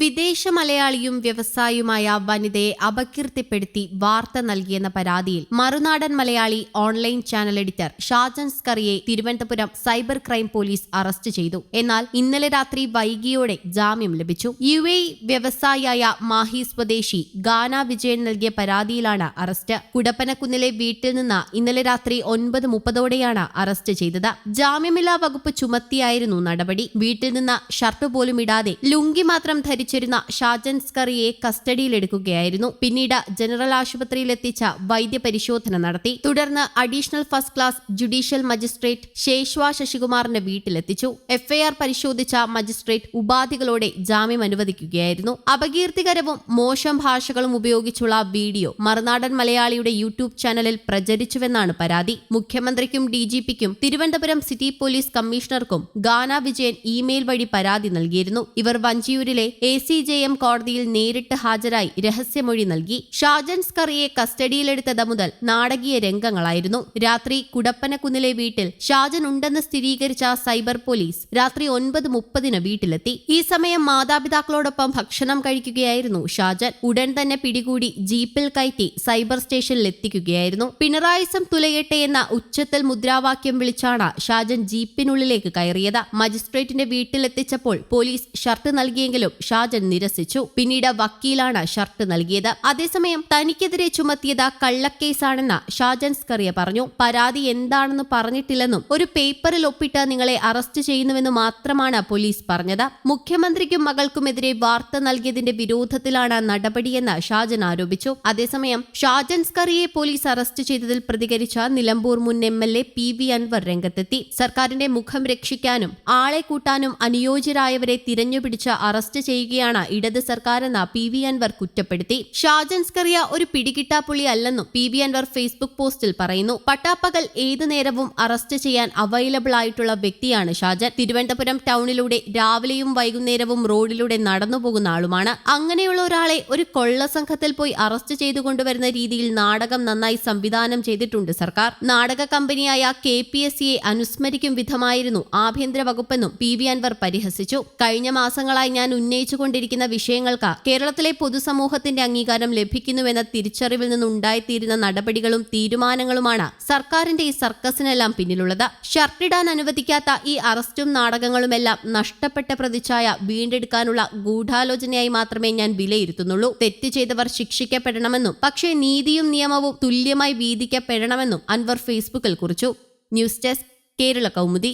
വിദേശ മലയാളിയും വ്യവസായിയുമായ വനിതയെ അപകീർത്തിപ്പെടുത്തി വാർത്ത നൽകിയെന്ന പരാതിയിൽ Marunadan Malayali online channel editor Shajan സ്കറിയെ Thiruvananthapuram cyber crime police arrest ചെയ്തു. എന്നാൽ ഇന്നലെ രാത്രി വൈകിയോടെ ജാമ്യം ലഭിച്ചു. യു എ വ്യവസായിയായ മാഹി സ്വദേശി ഗാന വിജയൻ നൽകിയ പരാതിയിലാണ് അറസ്റ്റ്. കുടപ്പനക്കുന്നിലെ വീട്ടിൽ നിന്ന് ഇന്നലെ രാത്രി ഒൻപത് മുപ്പതോടെയാണ് അറസ്റ്റ് ചെയ്തത്. ജാമ്യമില്ലാ വകുപ്പ് ചുമത്തിയായിരുന്നു നടപടി. വീട്ടിൽ നിന്ന് ഷർട്ട് പോലും ഇടാതെ ലുങ്കി മാത്രം ധരിച്ചിരുന്ന ഷാജൻ സ്കറിയെ കസ്റ്റഡിയിലെടുക്കുകയായിരുന്നു. പിന്നീട് ജനറൽ ആശുപത്രിയിലെത്തിച്ച വൈദ്യപരിശോധന നടത്തി. തുടർന്ന് additional first class judicial magistrate ശേഷ്വ ശശികുമാറിന്റെ വീട്ടിലെത്തിച്ചു. എഫ്ഐആർ പരിശോധിച്ച മജിസ്ട്രേറ്റ് ഉപാധികളോടെ ജാമ്യം അനുവദിക്കുകയായിരുന്നു. അപകീർത്തികരവും മോശം ഭാഷകളും ഉപയോഗിച്ചുള്ള വീഡിയോ മറുനാടൻ മലയാളിയുടെ യൂട്യൂബ് ചാനലിൽ പ്രചരിച്ചുവെന്നാണ് പരാതി. മുഖ്യമന്ത്രിക്കും ഡിജിപിക്കും തിരുവനന്തപുരം സിറ്റി പോലീസ് കമ്മീഷണർക്കും ഗാന വിജയൻ ഇമെയിൽ വഴി പരാതി നൽകിയിരുന്നു. ഇവർ വഞ്ചിയൂരിലെ എ സി ജെ എം കോടതിയിൽ നേരിട്ട് ഹാജരായി രഹസ്യമൊഴി നൽകി. ഷാജൻ സ്കറിയെ കസ്റ്റഡിയിലെടുത്തത് മുതൽ നാടകീയ രംഗങ്ങളായിരുന്നു. രാത്രി കുടപ്പനക്കുന്നിലെ വീട്ടിൽ ഷാജൻ ഉണ്ടെന്ന് സ്ഥിരീകരിച്ച സൈബർ പോലീസ് രാത്രി ഒൻപത് മുപ്പതിന് വീട്ടിലെത്തി. ഈ സമയം മാതാപിതാക്കളോടൊപ്പം ഭക്ഷണം കഴിക്കുകയായിരുന്നു ഷാജൻ. ഉടൻ തന്നെ പിടികൂടി ജീപ്പിൽ കയറ്റി സൈബർ സ്റ്റേഷനിൽ എത്തിക്കുകയായിരുന്നു. പിണറായിസം തുലയട്ടെ എന്ന ഉച്ചത്തിൽ മുദ്രാവാക്യം വിളിച്ചാണ് ഷാജൻ ജീപ്പിനുള്ളിലേക്ക് കയറിയത്. മജിസ്ട്രേറ്റിന്റെ വീട്ടിലെത്തിച്ചപ്പോൾ പോലീസ് ഷർട്ട് നൽകിയെങ്കിലും ഷാജൻ നിരസിച്ചു. പിന്നീട് വക്കീലാണ് ഷർട്ട് നൽകിയത്. അതേസമയം തനിക്കെതിരെ ചുമത്തിയത് കള്ളക്കേസാണെന്ന് ഷാജൻ സ്കറിയ പറഞ്ഞു. പരാതി എന്താണെന്ന് പറഞ്ഞിട്ടില്ലെന്നും ഒരു പേപ്പറിൽ ഒപ്പിട്ട് നിങ്ങളെ അറസ്റ്റ് ചെയ്യുന്നുവെന്ന് മാത്രമാണ് പോലീസ് പറഞ്ഞത്. മുഖ്യമന്ത്രിക്കും മകൾക്കുമെതിരെ വാർത്ത നൽകിയതിന്റെ വിരോധത്തിലാണ് നടപടിയെന്ന് ഷാജൻ ആരോപിച്ചു. അതേസമയം ഷാജൻ സ്കറിയെ പോലീസ് അറസ്റ്റ് ചെയ്തതിൽ പ്രതികരിച്ച നിലമ്പൂർ മുൻ M L A P V Anvar രംഗത്തെത്തി. സർക്കാരിന്റെ മുഖം രക്ഷിക്കാനും ആളെ കൂട്ടാനും അനുയോജ്യരായവരെ തിരഞ്ഞുപിടിച്ച് അറസ്റ്റ് ചെയ്യുകയാണ് ഇടത് സർക്കാരെന്ന് പി വി അൻവർ കുറ്റപ്പെടുത്തി. ഷാജൻ സ്കറിയ ഒരു പിടികിട്ടാപ്പുള്ളി അല്ലെന്നും പി വി അൻവർ ഫേസ്ബുക്ക് പോസ്റ്റിൽ പറയുന്നു. പട്ടാപ്പകൽ ഏതു നേരവും അറസ്റ്റ് ചെയ്യാൻ അവൈലബിൾ ആയിട്ടുള്ള വ്യക്തിയാണ് ഷാജൻ. തിരുവനന്തപുരം ടൗണിലൂടെ രാവിലെയും വൈകുന്നേരവും റോഡിലൂടെ നടന്നു പോകുന്ന ആളുമാണ്. അങ്ങനെയുള്ള ഒരാളെ ഒരു കൊള്ള സംഘത്തിൽ പോയി അറസ്റ്റ് ചെയ്തു കൊണ്ടുവരുന്ന രീതിയിൽ നാടകം നന്നായി സംവിധാനം ചെയ്തിട്ടുണ്ട് സർക്കാർ. നാടക കമ്പനിയായ കെ പി എസ് സിയെ അനുസ്മരിക്കും വിധമായിരുന്നു ആഭ്യന്തര വകുപ്പെന്നും പി വി അൻവർ പരിഹസിച്ചു. കഴിഞ്ഞ മാസങ്ങളായി ഞാൻ ഉന്നയിച്ചുകൊണ്ടിരിക്കുന്ന വിഷയങ്ങൾക്ക് കേരളത്തിലെ പൊതുസമൂഹത്തിന്റെ അംഗീകാരം ലഭിക്കുന്നുവെന്ന തിരിച്ചറിവിൽ നിന്നുണ്ടായിത്തീരുന്ന നടപടികളും തീരുമാനങ്ങളുമാണ് സർക്കാരിന്റെ ഈ സർക്കസിനെല്ലാം പിന്നിലുള്ളത്. ഷർട്ടിടാൻ അനുവദിക്കാത്ത ഈ അറസ്റ്റും നാടകങ്ങളുമെല്ലാം നഷ്ടപ്പെട്ട പ്രതിച്ഛായ വീണ്ടെടുക്കാനുള്ള ഗൂഢാലോചനയായി മാത്രമേ ഞാൻ വിലയിരുത്തുന്നുള്ളൂ. തെറ്റ് ചെയ്തവർ ശിക്ഷിക്കപ്പെടണമെന്നും പക്ഷേ നീതിയും നിയമവും തുല്യമായി വീതിക്കപ്പെടണമെന്നും അൻവർ ഫേസ്ബുക്കിൽ കുറിച്ചു. News desk Kerala Kaumudi.